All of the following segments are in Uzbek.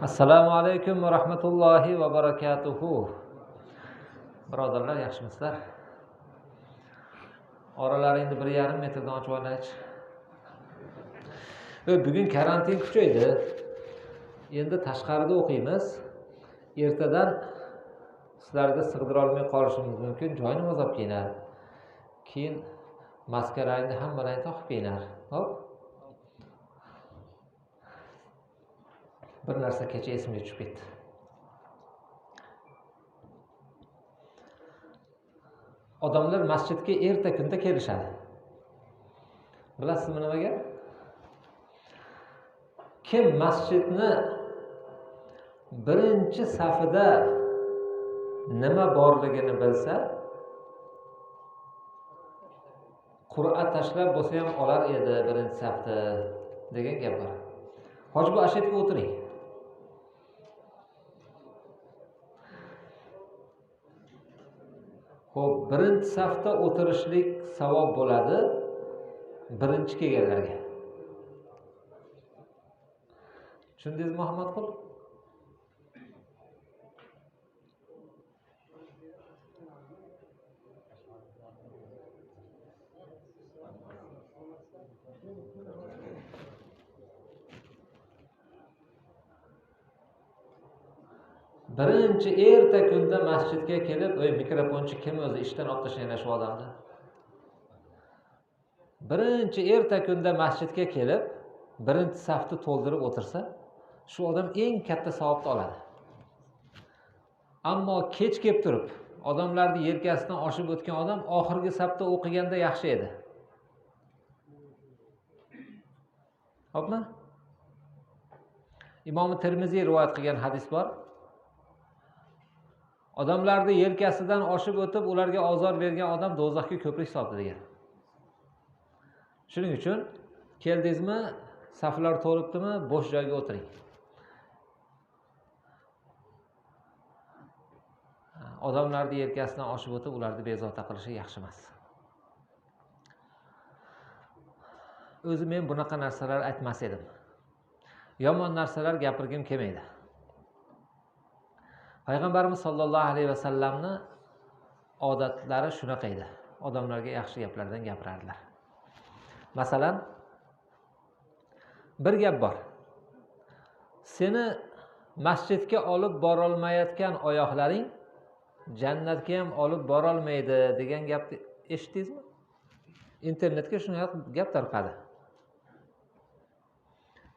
assalomu alaykum va rahmatullohi va barakatuhu. Birodarlar yaxshimisizlar oralaringni bir yarim metrdan ochib olaychi bugun karantin kuchaydi. Endi tashqarida o'qiymiz. Ertadan sizlarga sig'dirolmay qolishimiz mumkin. Joyni olib kelinglar keyin maskarangni hammalaring toqib kelinglar hop. Bir narsa kecha esimga tushib ketdi. Odamlar masjidga erta kunda kelishadi. Bilasizmi nimaga? Kim masjidni birinchi safida nima borligini bilsa qur'a tashlab bo'lsa ham olar edi birinchi safda degan gap bor. Hoji bu yerga o'tiring. Ho'p birinchi safda o'tirishlik savob bo'ladi. Birinchi kelganlarga. Tushundingizmi muhammadqul? Birinchi erta kunda masjidga kelib ey mikrofonchi kim o'zi? Ishdan olib tashlanglar shu odamni. Birinchi erta kunda masjidga kelib birinchi safni to'ldirib o'tirsa shu odam eng katta savobni oladi. Ammo kech kelib turib odamlarni yelkasidan oshib o'tgan odam oxirgi safda o'qiganda yaxshi edi. Hopmi imomi termiziy rivoyat qilgan hadis bor. Odamlarni yelkasidan oshib o'tib ularga ozor bergan odam do'zaxga ko'prik soldi degan. Shuning uchun keldingizmi saflar to'libdimi bo'sh joyga o'tiring. Odamlarni yelkasidan oshib o'tib ularni bezovta qilishi yaxshi emas. O'zi men bunaqa narsalar aytmas edim. Yomon narsalar gapirgim kelmaydi. Payg'ambarimiz sollallohu alayhi vasallamni odatlari shunaqa edi. Odamlarga yaxshi gaplardan gapirardilar. Masalan bir gap bor. Seni masjidga olib borolmayotgan oyoqlaring jannatga ham olib borolmaydi degan gapni eshitdingizmi internetga shunaqa gap tarqadi.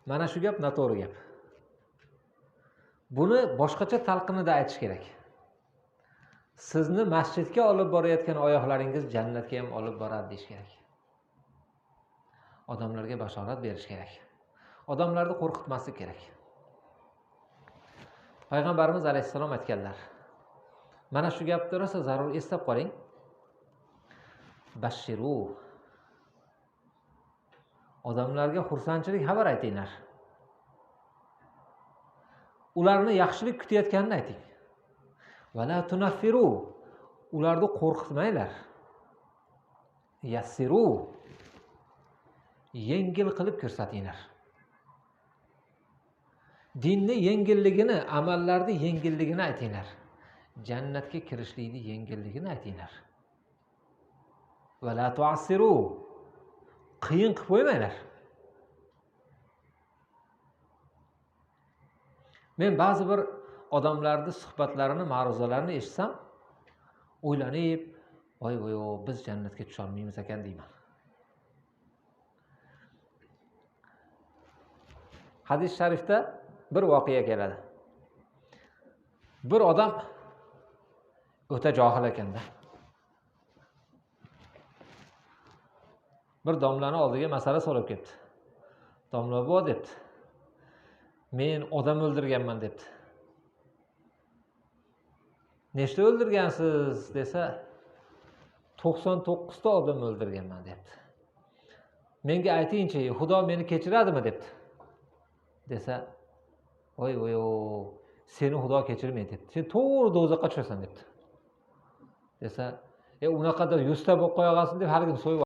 Mana shu gap noto'g'ri gap. Buni boshqacha talqinida aytish kerak. Sizni masjidga olib borayotgan oyoqlaringiz jannatga ham olib boradi deyish kerak. Odamlarga bashorat berish kerak. Odamlarni qo'rqitmaslik kerak. Payg'ambarimiz alayhissalom aytganlar mana shu gapni rosa zarur eslab qoling. Bashiru. Odamlarga xursandchilik xabar aytinglar. Ularni yaxshilik kutayotganini ayting. Vala tunaffiru. Ularni qo'rqitmanglar. Yassiru. Yengil qilib ko'rsatinglar. Dinni yengilligini amallarni yengilligini aytinglar. Jannatga kirishlikni yengilligini aytinglar. Vala tuassiru. Qiyin qilib qo'ymanglar. Men ba'zi bir odamlarni suhbatlarini ma'ruzalarini eshitsam o'ylanib voy voy biz jannatga tusholmaymiz ekan deyman. Hadis sharifda bir voqea keladi. Bir odam o'ta johil ekanda. Bir domlani oldiga masala so'rab kelibdi domla buva debdi. Men odam o'ldirganman debdi. Nechta o'ldirgansiz desa to'qson to'qqizta odam o'ldirganman debdi. Menga aytingchi xudo meni kechiradimi debdi. Desa voy voy seni xudo kechirmaydi debdi. Sen to'g'ri do'zaxga tushasan debdi. Desa e unaqada yuzta bo'lib qo'yolgansin deb haligini so'yib